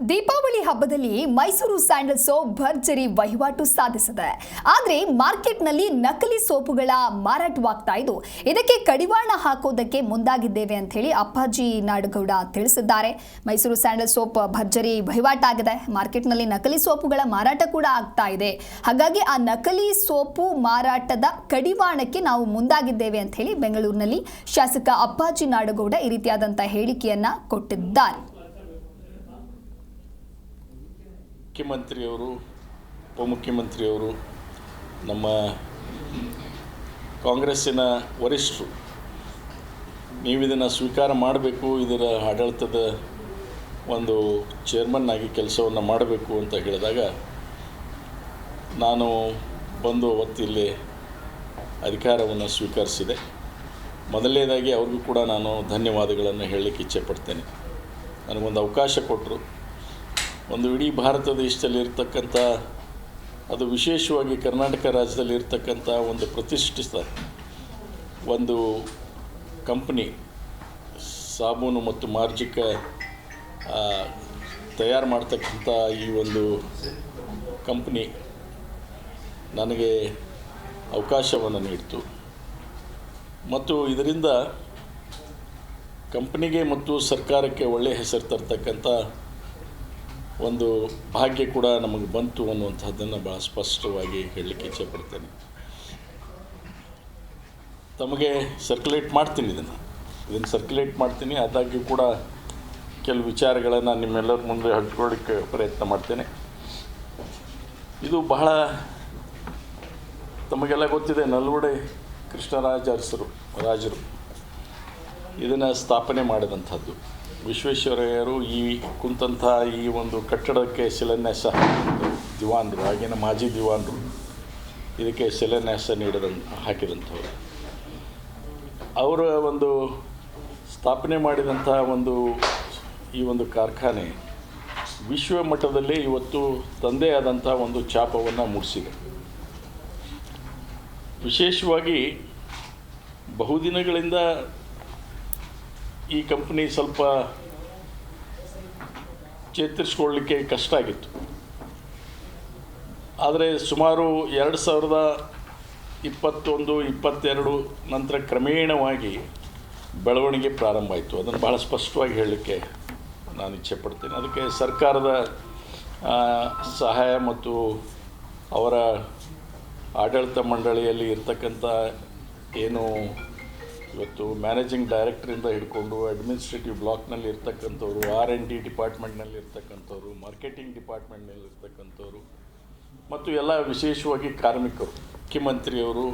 ದೀಪಾವಳಿ ಹಬ್ಬದಲ್ಲಿ Mysuru sandal soap ಭರ್ಜರಿ ವಹಿವಾಟು ಸಾಧಿಸಿದೆ. ಆದರೆ ಮಾರ್ಕೆಟ್ನಲ್ಲಿ ನಕಲಿ ಸೋಪುಗಳ ಮಾರಾಟವಾಗ್ತಾ ಇದ್ದು ಇದಕ್ಕೆ ಕಡಿವಾಣ ಹಾಕೋದಕ್ಕೆ ಮುಂದಾಗಿದ್ದೇವೆ ಅಂತ ಹೇಳಿ ಅಪ್ಪಾಜಿ ನಾಡಗೌಡ ತಿಳಿಸಿದ್ದಾರೆ. ಮೈಸೂರು ಸ್ಯಾಂಡಲ್ ಸೋಪ್ ಭರ್ಜರಿ ವಹಿವಾಟಾಗಿದೆ ಮಾರ್ಕೆಟ್ನಲ್ಲಿ ನಕಲಿ ಸೋಪುಗಳ ಮಾರಾಟ ಕೂಡ ಆಗ್ತಾ ಇದೆ. ಹಾಗಾಗಿ ಆ ನಕಲಿ ಸೋಪು ಮಾರಾಟದ ಕಡಿವಾಣಕ್ಕೆ ನಾವು ಮುಂದಾಗಿದ್ದೇವೆ ಅಂತ ಹೇಳಿ ಬೆಂಗಳೂರಿನಲ್ಲಿ ಶಾಸಕ ಅಪ್ಪಾಜಿ ನಾಡಗೌಡ ಈ ರೀತಿಯಾದಂಥ ಹೇಳಿಕೆಯನ್ನ ಕೊಟ್ಟಿದ್ದಾರೆ. ಮುಖ್ಯಮಂತ್ರಿಯವರು, ಉಪಮುಖ್ಯಮಂತ್ರಿಯವರು, ನಮ್ಮ ಕಾಂಗ್ರೆಸ್ಸಿನ ವರಿಷ್ಠರು ನೀವು ಇದನ್ನು ಸ್ವೀಕಾರ ಮಾಡಬೇಕು, ಇದರ ಆಡಳಿತದ ಒಂದು ಚೇರ್ಮನ್ ಆಗಿ ಕೆಲಸವನ್ನು ಮಾಡಬೇಕು ಅಂತ ಹೇಳಿದಾಗ, ನಾನು ಬಂದು ಅವತ್ತು ಇಲ್ಲಿ ಅಧಿಕಾರವನ್ನು ಸ್ವೀಕರಿಸಿದೆ. ಮೊದಲನೇದಾಗಿ ಅವ್ರಿಗೂ ಕೂಡ ನಾನು ಧನ್ಯವಾದಗಳನ್ನು ಹೇಳಲಿಕ್ಕೆ ಇಚ್ಛೆಪಡ್ತೇನೆ ನನಗೊಂದು ಅವಕಾಶ ಕೊಟ್ಟರು ಒಂದು ಇಡೀ ಭಾರತ ದೇಶದಲ್ಲಿ ಇರ್ತಕ್ಕಂಥ, ಅದು ವಿಶೇಷವಾಗಿ ಕರ್ನಾಟಕ ರಾಜ್ಯದಲ್ಲಿ ಇರ್ತಕ್ಕಂಥ ಒಂದು ಪ್ರತಿಷ್ಠಿತ ಒಂದು ಕಂಪ್ನಿ, ಸಾಬೂನು ಮತ್ತು ಮಾರ್ಜಿಕ ತಯಾರು ಮಾಡ್ತಕ್ಕಂಥ ಈ ಒಂದು ಕಂಪ್ನಿ ನನಗೆ ಅವಕಾಶವನ್ನು ನೀಡಿತು. ಮತ್ತು ಇದರಿಂದ ಕಂಪ್ನಿಗೆ ಮತ್ತು ಸರ್ಕಾರಕ್ಕೆ ಒಳ್ಳೆಯ ಹೆಸರು ತರ್ತಕ್ಕಂಥ ಒಂದು ಭಾಗ್ಯ ಕೂಡ ನಮಗೆ ಬಂತು ಅನ್ನುವಂಥದ್ದನ್ನು ಭಾಳ ಸ್ಪಷ್ಟವಾಗಿ ಹೇಳಲಿಕ್ಕೆ ಇಚ್ಛೆಪಡ್ತೇನೆ ತಮಗೆ ಸರ್ಕ್ಯುಲೇಟ್ ಮಾಡ್ತೀನಿ ಇದನ್ನು. ಇದನ್ನು ಸರ್ಕ್ಯುಲೇಟ್ ಮಾಡ್ತೀನಿ. ಆದಾಗ್ಯೂ ಕೂಡ ಕೆಲವು ವಿಚಾರಗಳನ್ನು ನಿಮ್ಮೆಲ್ಲರ ಮುಂದೆ ಹಂಚ್ಕೊಳ್ಳಿಕ್ಕೆ ಪ್ರಯತ್ನ ಮಾಡ್ತೇನೆ. ಇದು ಬಹಳ ತಮಗೆಲ್ಲ ಗೊತ್ತಿದೆ, ನಲ್ವಡೆ ಕೃಷ್ಣರಾಜ ರಾಜರು. ಇದನ್ನು ಸ್ಥಾಪನೆ ಮಾಡಿದಂಥದ್ದು. ವಿಶ್ವೇಶ್ವರಯ್ಯರು ಈ ಕುಂತಂಥ ಈ ಒಂದು ಕಟ್ಟಡಕ್ಕೆ ಶಿಲಾನ್ಯಾಸ ದಿವಾನ್ರು, ಆಗಿನ ಮಾಜಿ ದಿವಾನ್ರು. ಇದಕ್ಕೆ ಶಿಲಾನ್ಯಾಸ ನೀಡಿದ ಹಾಕಿದಂಥವ್ರು. ಅವರ ಒಂದು ಸ್ಥಾಪನೆ ಮಾಡಿದಂತಹ ಒಂದು ಈ ಒಂದು ಕಾರ್ಖಾನೆ ವಿಶ್ವ ಮಟ್ಟದಲ್ಲಿ ಇವತ್ತು ತಂದೇ ಆದಂಥ ಒಂದು ಚಾಪವನ್ನು ಮೂಡಿಸಿದೆ. ವಿಶೇಷವಾಗಿ ಬಹುದಿನಗಳಿಂದ ಈ ಕಂಪ್ನಿ ಸ್ವಲ್ಪ ಚೇತರಿಸ್ಕೊಳ್ಳಿಕ್ಕೆ ಕಷ್ಟ ಆಗಿತ್ತು. ಆದರೆ ಸುಮಾರು ಎರಡು ಸಾವಿರದ ಇಪ್ಪತ್ತೊಂದು, ಇಪ್ಪತ್ತೆರಡು ನಂತರ ಕ್ರಮೇಣವಾಗಿ ಬೆಳವಣಿಗೆ ಪ್ರಾರಂಭ ಆಯಿತು. ಅದನ್ನು ಭಾಳ ಸ್ಪಷ್ಟವಾಗಿ ಹೇಳಲಿಕ್ಕೆ ನಾನು ಇಚ್ಛೆ ಪಡ್ತೇನೆ. ಅದಕ್ಕೆ ಸರ್ಕಾರದ ಸಹಾಯ ಮತ್ತು ಅವರ ಆಡಳಿತ ಮಂಡಳಿಯಲ್ಲಿ ಇರ್ತಕ್ಕಂಥ ಏನು ಇವತ್ತು ಮ್ಯಾನೇಜಿಂಗ್ ಡೈರೆಕ್ಟ್ರಿಂದ ಹಿಡ್ಕೊಂಡು ಅಡ್ಮಿನಿಸ್ಟ್ರೇಟಿವ್ ಬ್ಲಾಕ್ನಲ್ಲಿ ಇರ್ತಕ್ಕಂಥವ್ರು ಆರ್ ಎನ್ ಡಿ ಡಿಪಾರ್ಟ್ಮೆಂಟ್ನಲ್ಲಿ ಇರ್ತಕ್ಕಂಥವ್ರು ಮಾರ್ಕೆಟಿಂಗ್ ಡಿಪಾರ್ಟ್ಮೆಂಟ್ನಲ್ಲಿ ಇರ್ತಕ್ಕಂಥವ್ರು, ಮತ್ತು ಎಲ್ಲ ವಿಶೇಷವಾಗಿ ಕಾರ್ಮಿಕರು, ಮುಖ್ಯಮಂತ್ರಿಯವರು